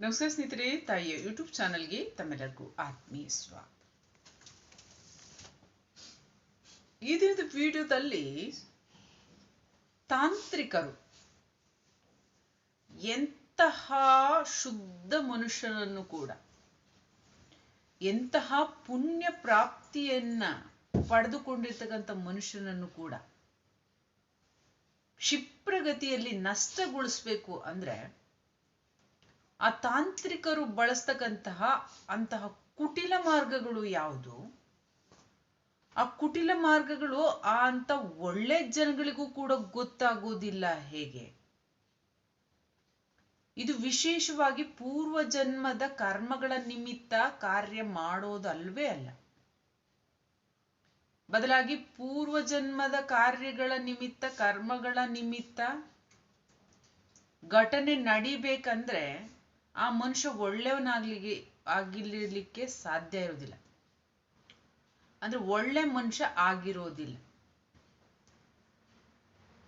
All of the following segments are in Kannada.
ನಮಸ್ಕಾರ ಸ್ನೇಹಿತರೆ, ತಾಯಿಯ ಯೂಟ್ಯೂಬ್ ಚಾನಲ್ಗೆ ತಮ್ಮೆಲ್ಲರಿಗೂ ಆತ್ಮೀಯ ಸ್ವಾಗತ. ಈ ದಿನದ ವಿಡಿಯೋದಲ್ಲಿ ತಾಂತ್ರಿಕರು ಎಂತಹ ಶುದ್ಧ ಮನುಷ್ಯನನ್ನು ಕೂಡ, ಎಂತಹ ಪುಣ್ಯ ಪ್ರಾಪ್ತಿಯನ್ನ ಪಡೆದುಕೊಂಡಿರ್ತಕ್ಕಂಥ ಮನುಷ್ಯನನ್ನು ಕೂಡ ಕ್ಷಿಪ್ರಗತಿಯಲ್ಲಿ ನಷ್ಟಗೊಳಿಸ್ಬೇಕು ಅಂದ್ರೆ ಆ ತಾಂತ್ರಿಕರು ಬಳಸ್ತಕ್ಕಂತಹ ಅಂತಹ ಕುಟಿಲ ಮಾರ್ಗಗಳು ಯಾವುದು? ಆ ಕುಟಿಲ ಮಾರ್ಗಗಳು ಆ ಅಂತ ಒಳ್ಳೆ ಜನಗಳಿಗೂ ಕೂಡ ಗೊತ್ತಾಗೋದಿಲ್ಲ ಹೇಗೆ? ಇದು ವಿಶೇಷವಾಗಿ ಪೂರ್ವ ಜನ್ಮದ ಕರ್ಮಗಳ ನಿಮಿತ್ತ ಕಾರ್ಯ ಮಾಡೋದಲ್ವೇ ಅಲ್ಲ. ಬದಲಾಗಿ ಪೂರ್ವ ಜನ್ಮದ ಕಾರ್ಯಗಳ ನಿಮಿತ್ತ, ಕರ್ಮಗಳ ನಿಮಿತ್ತ ಘಟನೆ ನಡಿಬೇಕಂದ್ರೆ ಆ ಮನುಷ್ಯ ಒಳ್ಳೆಯವನಾಗ್ಲಿಗೆ ಆಗಿರ್ಲಿಕ್ಕೆ ಸಾಧ್ಯ ಇರೋದಿಲ್ಲ ಅಂದ್ರೆ ಒಳ್ಳೆ ಮನುಷ್ಯ ಆಗಿರೋದಿಲ್ಲ.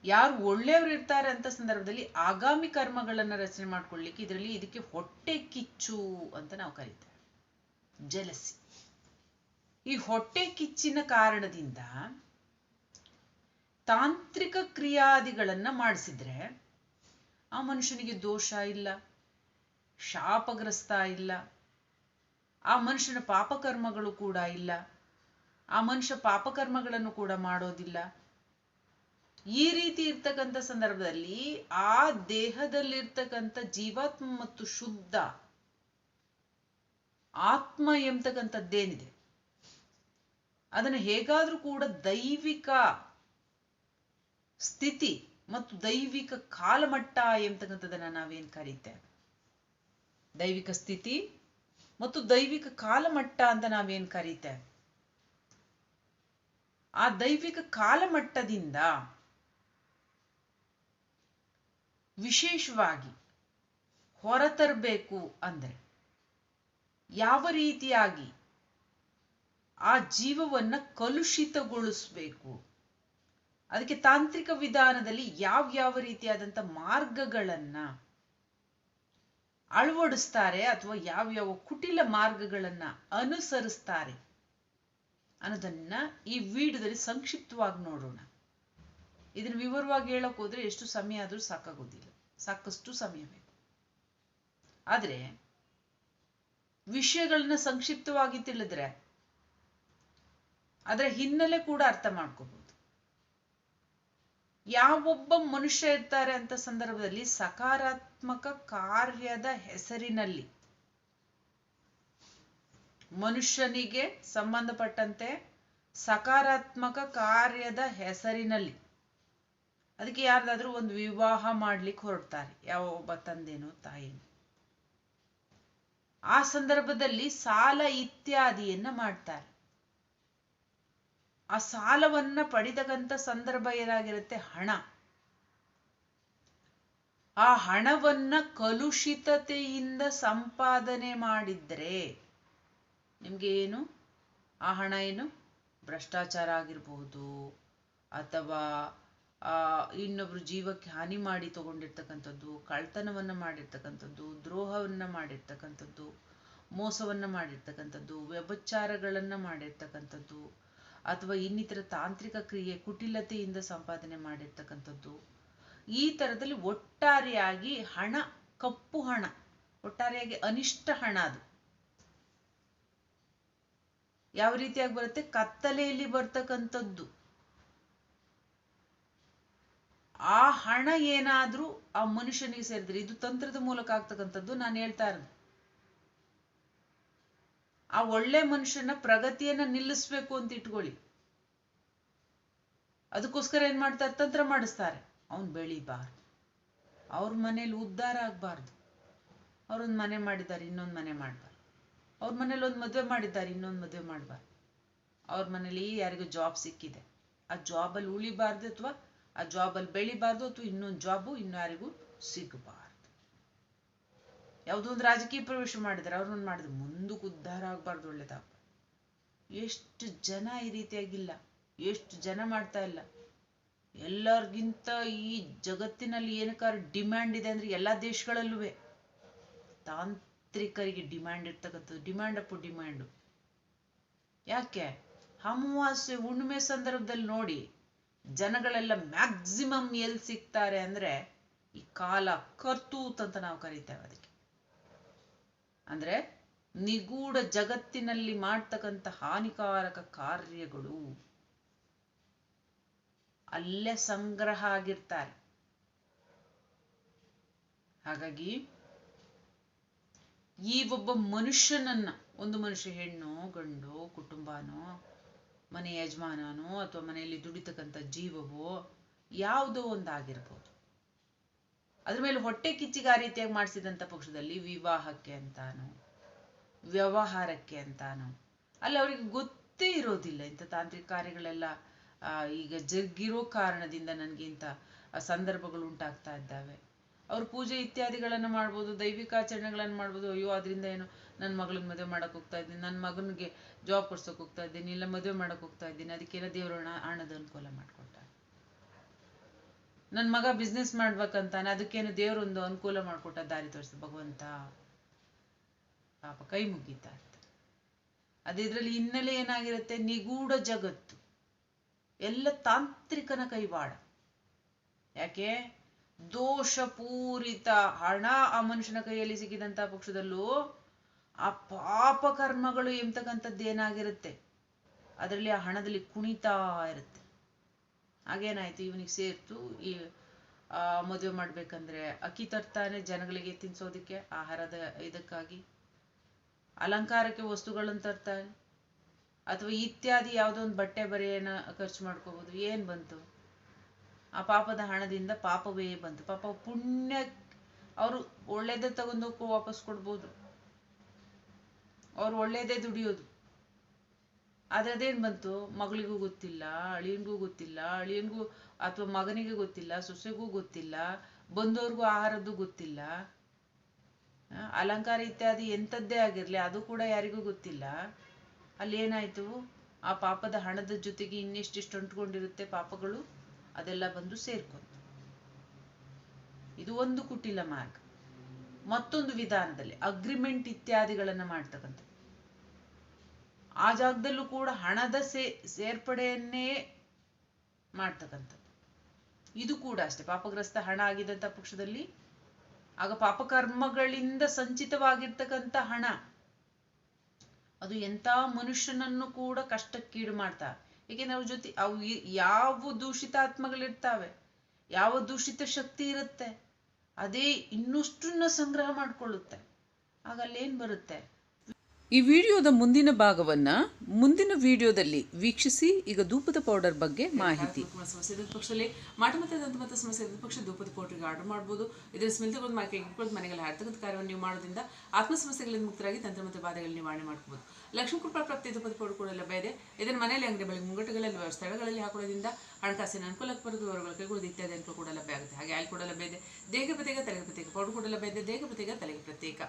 ಯಾರು ಒಳ್ಳೆಯವರು ಇರ್ತಾರೆ ಅಂತ ಸಂದರ್ಭದಲ್ಲಿ ಆಗಾಮಿ ಕರ್ಮಗಳನ್ನ ರಚನೆ ಮಾಡ್ಕೊಳ್ಳಿಕ್ಕೆ ಇದರಲ್ಲಿ ಇದಕ್ಕೆ ಹೊಟ್ಟೆ ಕಿಚ್ಚು ಅಂತ ನಾವು ಕರೀತೇವೆ. ಜಲಸಿ. ಈ ಹೊಟ್ಟೆ ಕಿಚ್ಚಿನ ಕಾರಣದಿಂದ ತಾಂತ್ರಿಕ ಕ್ರಿಯಾದಿಗಳನ್ನ ಮಾಡಿಸಿದ್ರೆ ಆ ಮನುಷ್ಯನಿಗೆ ದೋಷ ಇಲ್ಲ. ಶಾಪಗ್ರಸ್ತ ಇಲ್ಲ. ಆ ಮನುಷ್ಯನ ಪಾಪಕರ್ಮಗಳು ಕೂಡ ಇಲ್ಲ. ಆ ಮನುಷ್ಯ ಪಾಪಕರ್ಮಗಳನ್ನು ಕೂಡ ಮಾಡೋದಿಲ್ಲ. ಈ ರೀತಿ ಇರ್ತಕ್ಕಂಥ ಸಂದರ್ಭದಲ್ಲಿ ಆ ದೇಹದಲ್ಲಿರ್ತಕ್ಕಂಥ ಜೀವಾತ್ಮ ಮತ್ತು ಶುದ್ಧ ಆತ್ಮ ಎಂಬತಕ್ಕಂಥದ್ದೇನಿದೆ. ಅದನ್ನು ಹೇಗಾದ್ರೂ ಕೂಡ ದೈವಿಕ ಸ್ಥಿತಿ ಮತ್ತು ದೈವಿಕ ಕಾಲಮಟ್ಟ ಎಂಬತಕ್ಕಂಥದ್ದನ್ನ ನಾವೇನ್ ಕರೀತೇವೆ ದೈವಿಕ ಸ್ಥಿತಿ ಮತ್ತು ದೈವಿಕ ಕಾಲಮಟ್ಟ ಅಂತ ನಾವೇನ್ ಕರೀತೇವೆ? ಆ ದೈವಿಕ ಕಾಲಮಟ್ಟದಿಂದ ವಿಶೇಷವಾಗಿ ಹೊರತರಬೇಕು ಅಂದ್ರೆ ಯಾವ ರೀತಿಯಾಗಿ ಆ ಜೀವವನ್ನ ಕಲುಷಿತಗೊಳಿಸ್ಬೇಕು? ಅದಕ್ಕೆ ತಾಂತ್ರಿಕ ವಿಧಾನದಲ್ಲಿ ಯಾವ ಯಾವ ರೀತಿಯಾದಂಥ ಮಾರ್ಗಗಳನ್ನ ಅಳವಡಿಸ್ತಾರೆ ಅಥವಾ ಯಾವ್ಯಾವ ಕುಟಿಲ ಮಾರ್ಗಗಳನ್ನ ಅನುಸರಿಸ್ತಾರೆ ಅನ್ನೋದನ್ನ ಈ ವಿಡಿಯೋದಲ್ಲಿ ಸಂಕ್ಷಿಪ್ತವಾಗಿ ನೋಡೋಣ. ಇದನ್ನ ವಿವರವಾಗಿ ಹೇಳಕ್ ಹೋದ್ರೆ ಎಷ್ಟು ಸಮಯ ಆದ್ರೂ ಸಾಕಾಗೋದಿಲ್ಲ. ಸಾಕಷ್ಟು ಸಮಯ ಬೇಕು. ಆದ್ರೆ ವಿಷಯಗಳನ್ನ ಸಂಕ್ಷಿಪ್ತವಾಗಿ ತಿಳಿದ್ರೆ ಅದರ ಹಿನ್ನೆಲೆ ಕೂಡ ಅರ್ಥ ಮಾಡ್ಕೋಬಹುದು. ಯಾವೊಬ್ಬ ಮನುಷ್ಯ ಇರ್ತಾರೆ ಅಂತ ಸಂದರ್ಭದಲ್ಲಿ ಸಕಾರಾತ್ಮಕ ಕಾರ್ಯದ ಹೆಸರಿನಲ್ಲಿ ಮನುಷ್ಯನಿಗೆ ಸಂಬಂಧಪಟ್ಟಂತೆ ಸಕಾರಾತ್ಮಕ ಕಾರ್ಯದ ಹೆಸರಿನಲ್ಲಿ. ಅದಕ್ಕೆ ಯಾರ್ದಾದ್ರೂ ಒಂದು ವಿವಾಹ ಮಾಡ್ಲಿಕ್ಕೆ ಹೊರಡ್ತಾರೆ, ಯಾವ ಒಬ್ಬ ತಂದೆನೋ ತಾಯಿನೋ. ಆ ಸಂದರ್ಭದಲ್ಲಿ ಸಾಲ ಇತ್ಯಾದಿಯನ್ನ ಮಾಡ್ತಾರೆ. ಆ ಸಾಲವನ್ನ ಪಡಿತಕ್ಕಂಥ ಸಂದರ್ಭ ಏನಾಗಿರುತ್ತೆ? ಹಣ. ಆ ಹಣವನ್ನ ಕಲುಷಿತತೆಯಿಂದ ಸಂಪಾದನೆ ಮಾಡಿದ್ರೆ ನಿಮ್ಗೆ ಏನು ಆ ಹಣ ಏನು? ಭ್ರಷ್ಟಾಚಾರ ಆಗಿರ್ಬಹುದು ಅಥವಾ, ಆ, ಇನ್ನೊಬ್ರು ಜೀವಕ್ಕೆ ಹಾನಿ ಮಾಡಿ ತಗೊಂಡಿರ್ತಕ್ಕಂಥದ್ದು ಕಳ್ತನವನ್ನ ಮಾಡಿರ್ತಕ್ಕಂಥದ್ದು, ದ್ರೋಹವನ್ನ ಮಾಡಿರ್ತಕ್ಕಂಥದ್ದು, ಮೋಸವನ್ನ ಮಾಡಿರ್ತಕ್ಕಂಥದ್ದು, ವ್ಯಭಚಾರಗಳನ್ನ ಮಾಡಿರ್ತಕ್ಕಂಥದ್ದು ಅಥವಾ ಇನ್ನಿತರ ತಾಂತ್ರಿಕ ಕ್ರಿಯೆ ಕುಟಿಲತೆಯಿಂದ ಸಂಪಾದನೆ ಮಾಡಿರ್ತಕ್ಕಂಥದ್ದು. ಈ ತರದಲ್ಲಿ ಒಟ್ಟಾರೆಯಾಗಿ ಹಣ, ಕಪ್ಪು ಹಣ, ಒಟ್ಟಾರೆಯಾಗಿ ಅನಿಷ್ಟ ಹಣ ಅದು. ಯಾವ ರೀತಿಯಾಗಿ ಬರುತ್ತೆ? ಕತ್ತಲೆಯಲ್ಲಿ ಬರ್ತಕ್ಕಂಥದ್ದು. ಆ ಹಣ ಏನಾದ್ರೂ ಆ ಮನುಷ್ಯನಿಗೆ ಸೇರಿದ್ರೆ, ಇದು ತಂತ್ರದ ಮೂಲಕ ಆಗ್ತಕ್ಕಂಥದ್ದು ನಾನು ಹೇಳ್ತಾ ಇರೋದು. ಆ ಒಳ್ಳೆ ಮನುಷ್ಯನ ಪ್ರಗತಿಯನ್ನ ನಿಲ್ಲಿಸ್ಬೇಕು ಅಂತ ಇಟ್ಕೊಳ್ಳಿ. ಅದಕ್ಕೋಸ್ಕರ ಏನ್ ಮಾಡ್ತಾರೆ ತಂತ್ರ ಮಾಡಿಸ್ತಾರೆ. ಅವನ್ ಬೆಳಿಬಾರ್ದು. ಅವ್ರ ಮನೇಲಿ ಉದ್ಧಾರ ಆಗ್ಬಾರ್ದು. ಅವ್ರೊಂದ್ ಮನೆ ಮಾಡಿದ್ದಾರೆ, ಇನ್ನೊಂದ್ ಮನೆ ಮಾಡ್ಬಾರ್ದು ಅವ್ರ ಮನೇಲಿ ಒಂದ್ ಮದ್ವೆ ಮಾಡಿದ್ದಾರೆ, ಇನ್ನೊಂದ್ ಮದ್ವೆ ಮಾಡ್ಬಾರ್ದು. ಅವ್ರ ಮನೇಲಿ ಯಾರಿಗೂ ಜಾಬ್ ಸಿಕ್ಕಿದೆ. ಆ ಜಾಬಲ್ಲಿ ಉಳಿಬಾರ್ದು ಅಥವಾ, ಆ ಜಾಬಲ್ಲಿ ಬೆಳಿಬಾರ್ದು ಅಥವಾ ಇನ್ನೊಂದು ಜಾಬು ಇನ್ಯಾರಿಗೂ ಸಿಗಬಾರ್ದು. ಯಾವುದೋ ಒಂದು ರಾಜಕೀಯ ಪ್ರವೇಶ ಮಾಡಿದ್ದಾರೆ. ಅವ್ರನ್ನ ಮಾಡಿದ್ರೆ ಮುಂದಕ್ಕೆ ಉದ್ಧಾರ ಆಗ್ಬಾರ್ದು ಒಳ್ಳೇದಾಗ ಎಷ್ಟು ಜನ ಈ ರೀತಿಯಾಗಿಲ್ಲ. ಎಷ್ಟು ಜನ ಮಾಡ್ತಾ ಇಲ್ಲ. ಎಲ್ಲರಿಗಿಂತ ಈ ಜಗತ್ತಿನಲ್ಲಿ ಏನಕ್ಕಾರ ಡಿಮ್ಯಾಂಡ್ ಇದೆ ಅಂದ್ರೆ ಎಲ್ಲಾ ದೇಶಗಳಲ್ಲೂ ತಾಂತ್ರಿಕರಿಗೆ ಡಿಮ್ಯಾಂಡ್ ಇರ್ತಕ್ಕಂಥದ್ದು. ಡಿಮ್ಯಾಂಡ್ ಅಪ್ಪು ಡಿಮ್ಯಾಂಡು. ಯಾಕೆ? ಅಮಾವಾಸ್ಯೆ, ಹುಣ್ಣಿಮೆ ಸಂದರ್ಭದಲ್ಲಿ ನೋಡಿ ಜನಗಳೆಲ್ಲ ಮ್ಯಾಕ್ಸಿಮಮ್ ಎಲ್ಲಿ ಸಿಗ್ತಾರೆ ಅಂದ್ರೆ ಈ ಕಾಲ ಕರ್ತೂತ್ ಅಂತ ನಾವು ಕರಿತೇವೆ ಅದಕ್ಕೆ. ಅಂದ್ರೆ ನಿಗೂಢ ಜಗತ್ತಿನಲ್ಲಿ ಮಾಡ್ತಕ್ಕಂಥ ಹಾನಿಕಾರಕ ಕಾರ್ಯಗಳು. ಅಲ್ಲೇ ಸಂಗ್ರಹ ಆಗಿರ್ತಾರೆ. ಹಾಗಾಗಿ ಈ ಒಬ್ಬ ಮನುಷ್ಯನನ್ನ, ಒಂದು ಮನುಷ್ಯ ಹೆಣ್ಣು, ಗಂಡು, ಕುಟುಂಬನೋ, ಮನೆ ಯಜಮಾನನೋ, ಅಥವಾ ಮನೆಯಲ್ಲಿ ದುಡಿತಕ್ಕಂಥ ಜೀವವೋ, ಯಾವುದೋ ಒಂದಾಗಿರ್ಬೋದು. ಅದ್ರ ಮೇಲೆ ಹೊಟ್ಟೆ ಕಿಚ್ಚಿಗೆ ಆ ರೀತಿಯಾಗಿ ಮಾಡಿಸಿದಂಥ ಪಕ್ಷದಲ್ಲಿ ವಿವಾಹಕ್ಕೆ ಅಂತಾನು, ವ್ಯವಹಾರಕ್ಕೆ ಅಂತಾನು, ಅಲ್ಲಿ ಅವರಿಗೆ ಗೊತ್ತೇ ಇರೋದಿಲ್ಲ. ಇಂಥ ತಾಂತ್ರಿಕ ಕಾರ್ಯಗಳೆಲ್ಲ ಈಗ ಜಗ್ಗಿರೋ ಕಾರಣದಿಂದ ನನಗೆ ಇಂಥ ಸಂದರ್ಭಗಳು ಉಂಟಾಗ್ತಾ ಇದ್ದಾವೆ. ಅವ್ರು ಪೂಜೆ ಇತ್ಯಾದಿಗಳನ್ನು ಮಾಡ್ಬೋದು, ದೈವಿಕ ಆಚರಣೆಗಳನ್ನು ಮಾಡ್ಬೋದು. ಅಯ್ಯೋ ಅದರಿಂದ ಏನು? ನನ್ನ ಮಗಳನ್ನ ಮದುವೆ ಮಾಡಕ್ ಹೋಗ್ತಾ ಇದ್ದೀನಿ ನನ್ನ ಮಗನಿಗೆ ಜಾಬ್ ಕೊಡ್ಸೋಕೆ ಹೋಗ್ತಾ ಇದ್ದೀನಿ, ಇಲ್ಲ ಮದುವೆ ಮಾಡಕ್ ಹೋಗ್ತಾ ಇದ್ದೀನಿ ಅದಕ್ಕೇನೋ ದೇವ್ರ ಹಣ ಹಣದ ಅನುಕೂಲ ಮಾಡ್ಕೊಟ್ಟ ನನ್ನ ಮಗ ಬಿಸ್ನೆಸ್ ಮಾಡ್ಬೇಕಂತಾನೆ, ಅದಕ್ಕೇನು ದೇವರೊಂದು ಅನುಕೂಲ ಮಾಡಿಕೊಟ್ಟ ದಾರಿ ತೋರಿಸ, ಭಗವಂತ ಪಾಪ ಕೈ ಮುಗೀತಾ ಇರ್ತಾರೆ ಅದೇ ಇದ್ರಲ್ಲಿ ಹಿನ್ನೆಲೆ ಏನಾಗಿರುತ್ತೆ, ನಿಗೂಢ ಜಗತ್ತು, ಎಲ್ಲ ತಾಂತ್ರಿಕನ ಕೈವಾಡ. ಯಾಕೆ? ದೋಷಪೂರಿತ, ಹಣ ಆ ಮನುಷ್ಯನ ಕೈಯಲ್ಲಿ ಸಿಕ್ಕಿದಂತ ಪಕ್ಷದಲ್ಲೂ ಆ ಪಾಪ ಕರ್ಮಗಳು ಎಂಬತಕ್ಕಂಥದ್ದು ಏನಾಗಿರುತ್ತೆ, ಅದರಲ್ಲಿ ಆ ಹಣದಲ್ಲಿ ಕುಣಿತಾ ಇರುತ್ತೆ. ಹಾಗೇನಾಯ್ತು ಇವನಿಗೆ ಸೇರ್ತು, ಈ ಮದುವೆ ಮಾಡ್ಬೇಕಂದ್ರೆ ಅಕ್ಕಿ ತರ್ತಾನೆ ಜನಗಳಿಗೆ ತಿನ್ಸೋದಕ್ಕೆ, ಆಹಾರದ ಇದಕ್ಕಾಗಿ. ಅಲಂಕಾರಕ್ಕೆ ವಸ್ತುಗಳನ್ನು ತರ್ತಾನೆ. ಅಥವಾ ಇತ್ಯಾದಿ ಯಾವುದೋ ಒಂದು ಬಟ್ಟೆ ಬರೆಯನ್ನ ಖರ್ಚು ಮಾಡ್ಕೋಬಹುದು ಏನ್ ಬಂತು? ಆ ಪಾಪದ ಹಣದಿಂದ ಪಾಪವೇ ಬಂತು. ಪಾಪ ಪುಣ್ಯ, ಅವರು ಒಳ್ಳೇದೇ ತಗೊಂಡು ವಾಪಸ್ ಕೊಡ್ಬೋದು. ಅವ್ರು ಒಳ್ಳೇದೇ ದುಡಿಯೋದು. ಆದ್ರೆ ಅದೇನ್ ಬಂತು? ಮಗಳಿಗೂ ಗೊತ್ತಿಲ್ಲ, ಅಳಿಯನ್ಗೂ ಗೊತ್ತಿಲ್ಲ, ಅಳಿಯನ್ಗೂ ಅಥವಾ ಮಗನಿಗೆ ಗೊತ್ತಿಲ್ಲ, ಸೊಸೆಗೂ ಗೊತ್ತಿಲ್ಲ ಬಂದವ್ರಿಗೂ ಆಹಾರದ್ದು ಗೊತ್ತಿಲ್ಲ. ಅಲಂಕಾರ ಇತ್ಯಾದಿ ಎಂಥದ್ದೇ ಆಗಿರ್ಲಿ, ಅದು ಕೂಡ ಯಾರಿಗೂ ಗೊತ್ತಿಲ್ಲ. ಅಲ್ಲಿ ಏನಾಯ್ತು ಆ ಪಾಪದ ಹಣದ ಜೊತೆಗೆ ಇನ್ನೆಷ್ಟಿಷ್ಟು ಅಂಟ್ಕೊಂಡಿರುತ್ತೆ ಪಾಪಗಳು? ಅದೆಲ್ಲ ಬಂದು ಸೇರ್ಕೊಂತು. ಇದು ಒಂದು ಕುಟಿಲ ಮಾರ್ಗ. ಮತ್ತೊಂದು ವಿಧಾನದಲ್ಲಿ ಅಗ್ರಿಮೆಂಟ್ ಇತ್ಯಾದಿಗಳನ್ನ ಮಾಡ್ತಕ್ಕಂಥ ಆ ಜಾಗದಲ್ಲೂ ಕೂಡ ಹಣದ ಸೇ, ಸೇರ್ಪಡೆಯನ್ನೇ ಮಾಡ್ತಕ್ಕಂಥದ್ದು. ಇದು ಕೂಡ ಅಷ್ಟೇ. ಪಾಪಗ್ರಸ್ತ ಹಣ ಆಗಿದಂತ ಪಕ್ಷದಲ್ಲಿ ಆಗ ಪಾಪಕರ್ಮಗಳಿಂದ ಸಂಚಿತವಾಗಿರ್ತಕ್ಕಂಥ ಹಣ. ಅದು ಎಂಥ ಮನುಷ್ಯನನ್ನು ಕೂಡ ಕಷ್ಟಕ್ಕೀಡು ಮಾಡ್ತಾ. ಏಕೆಂದ್ರೆ ಅವ್ರ ಜೊತೆ, ಅವು ಯಾವ ಯಾವ ದೂಷಿತಾತ್ಮಗಳಿರ್ತಾವೆ? ಯಾವ ದೂಷಿತ ಶಕ್ತಿ ಇರುತ್ತೆ? ಅದೇ ಇನ್ನಷ್ಟನ್ನ ಸಂಗ್ರಹ ಮಾಡ್ಕೊಳ್ಳುತ್ತೆ. ಆಗ ಅಲ್ಲೇನ್ ಬರುತ್ತೆ? ಈ ವಿಡಿಯೋದ ಮುಂದಿನ ಭಾಗವನ್ನ ಮುಂದಿನ ವಿಡಿಯೋದಲ್ಲಿ ವೀಕ್ಷಿಸಿ ಈಗ ಧೂಪದ ಪೌಡರ್ ಬಗ್ಗೆ ಮಾಹಿತಿ. ಸಮಸ್ಯೆ ಇದ್ದ ಪಕ್ಷದಲ್ಲಿ ಮಾಟ ಮತ್ತೆ ದಂತ ಮತ್ತೆ ಸಮಸ್ಯೆ ಇದ್ದ ಪಕ್ಷ ಧೂಪದ ಪೌಡರ್ಗೆ ಆರ್ಡರ್ ಮಾಡಬಹುದು ಇದರ ಸ್ಮೆಲ್ ತಗೊಂಡು ಮಾಕೆ ಇಟ್ಕೊಂಡು ಮನೆಗಳ ಹರ್ತಕ್ಕಂಥ ಕಾರ್ಯವನ್ನು ನೀವು ಮಾಡೋದ್ರಿಂದ ಆತ್ಮ ಸಮಸ್ಯೆಗಳಿಂದ ಮುಕ್ತರಾಗಿ ತಂತ್ರ ಮತ್ತು ಬಾಧೆಗಳು ನಿವಾರಣೆ ಮಾಡಬಹುದು ಲಕ್ಷ್ಮೀ ಕೃಪಾ ಪ್ರಾಪ್ತಿ ಧೂಪದ ಪೌಡರ್ ಕೂಡ ಲಭ್ಯ ಇದೆ ಇದನ್ನು ಮನೆಯಲ್ಲಿ ಅಂಗಡಿ ಬಳಿ ಮುಂಗಟ್ಟುಗಳಲ್ಲಿ ಸ್ಥಳಗಳಲ್ಲಿ ಹಾಕೋದ್ರಿಂದ ಹಣಕಾಸಿನ ಅನುಕೂಲಕ್ಕೆ ಬರೋದು ಅವರುಗಳ ಇತ್ಯಾದಿ ಅನುಕೂಲ ಕೂಡ ಲಭ್ಯ ಆಗುತ್ತೆ. ಹಾಗೆ ಆಯಿಲ್ ಕೂಡ ಲಭ್ಯ ಇದೆ ದೇಹ ಪ್ರತ್ಯೇಕ ತಲೆಗೆ ಪ್ರತ್ಯೇಕ ಪೌಡರ್ ಕೂಡ ಲಭ್ಯ ಇದೆ ದೇಹ ಪ್ರತ್ಯೇಕ ತಲೆಗೆ ಪ್ರತ್ಯೇಕ.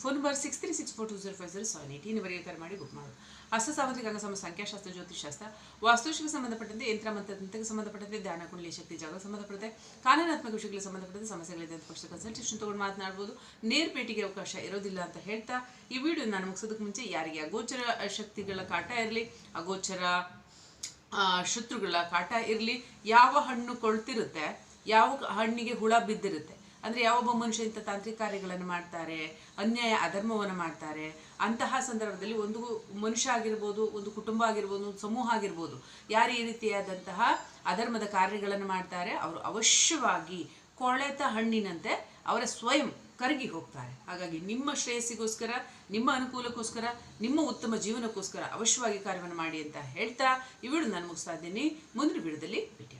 Phone number six three six four two zero five zero seven eight ಇನ್ನವರೆಗೆ ಕರೆ ಮಾಡಿ ಬುಕ್ ಮಾಡೋದು ಹಸ್ತ ಸಾಮಂತ್ರಿಕ ಗಂಗ ಸಮ ಸಂಖ್ಯಾಶಾಸ್ತ್ರ ಜ್ಯೋತಿಷಾಸ್ತ್ರ ವಾಸ್ತುಶಿಗೆ ಸಂಬಂಧಪಟ್ಟಂತೆ, ಯಂತ್ರ ಮಂತ್ರಕ್ಕೆ ಸಂಬಂಧಪಟ್ಟಂತೆ, ಧ್ಯಾನ, ಕುಂಡಲಿ ಶಕ್ತಿ ಜಾಗ ಸಂಬಂಧಪಟ್ಟಂತೆ, ಕಾನೂನಾತ್ಮಕ ವಿಷಯಗಳಿಗೆ ಸಂಬಂಧಪಟ್ಟಂತೆ ಸಮಸ್ಯೆಗಳಿದೆ ಅಂತ ಪಕ್ಷ ಕನ್ಸಲ್ಟೇಷನ್ ತೊಗೊಂಡು ಮಾತನಾಡ್ಬೋದು. ನೇರ ಭೇಟಿಗೆ ಅವಕಾಶ ಇರೋದಿಲ್ಲ ಅಂತ ಹೇಳ್ತಾ ಈ ವಿಡಿಯೋ ನಾನು ಮುಗಿಸೋದಕ್ಕೆ ಮುಂಚೆ ಯಾರಿಗೆ ಅಗೋಚರ ಶಕ್ತಿಗಳ ಕಾಟ ಇರಲಿ, ಅಗೋಚರ ಶತ್ರುಗಳ ಕಾಟ ಇರಲಿ, ಯಾವ ಹಣ್ಣು ಕೊಳ್ತಿರುತ್ತೆ, ಯಾವ ಹಣ್ಣಿಗೆ ಹುಳ ಬಿದ್ದಿರುತ್ತೆ ಅಂದ್ರೆ ಯಾವೊಬ್ಬ ಮನುಷ್ಯ ಇಂಥ ತಾಂತ್ರಿಕ ಕಾರ್ಯಗಳನ್ನು ಮಾಡ್ತಾರೆ, ಅನ್ಯಾಯ ಅಧರ್ಮವನ್ನು ಮಾಡ್ತಾರೆ, ಅಂತಹ ಸಂದರ್ಭದಲ್ಲಿ ಒಂದು ಮನುಷ್ಯ ಆಗಿರ್ಬೋದು, ಒಂದು ಕುಟುಂಬ ಆಗಿರ್ಬೋದು, ಒಂದು ಸಮೂಹ ಆಗಿರ್ಬೋದು, ಯಾರು ಈ ರೀತಿಯಾದಂತಹ ಅಧರ್ಮದ ಕಾರ್ಯಗಳನ್ನು ಮಾಡ್ತಾರೆ, ಅವರು ಅವಶ್ಯವಾಗಿ ಕೊಳೆತ ಹಣ್ಣಿನಂತೆ ಅವರ ಸ್ವಯಂ ಕರಗಿ ಹೋಗ್ತಾರೆ. ಹಾಗಾಗಿ ನಿಮ್ಮ ಶ್ರೇಯಸ್ಸಿಗೋಸ್ಕರ, ನಿಮ್ಮ ಅನುಕೂಲಕ್ಕೋಸ್ಕರ, ನಿಮ್ಮ ಉತ್ತಮ ಜೀವನಕ್ಕೋಸ್ಕರ ಅವಶ್ಯವಾಗಿ ಕಾರ್ಯವನ್ನು ಮಾಡಿ ಅಂತ ಹೇಳ್ತಾ ಈ ವಿಡಿಯೋ ನಾನು ಮುಗಿಸ್ತಾ ಇದ್ದೀನಿ. ಮುಂದಿನ ವಿಡಿಯೋದಲ್ಲಿ ಭೇಟಿ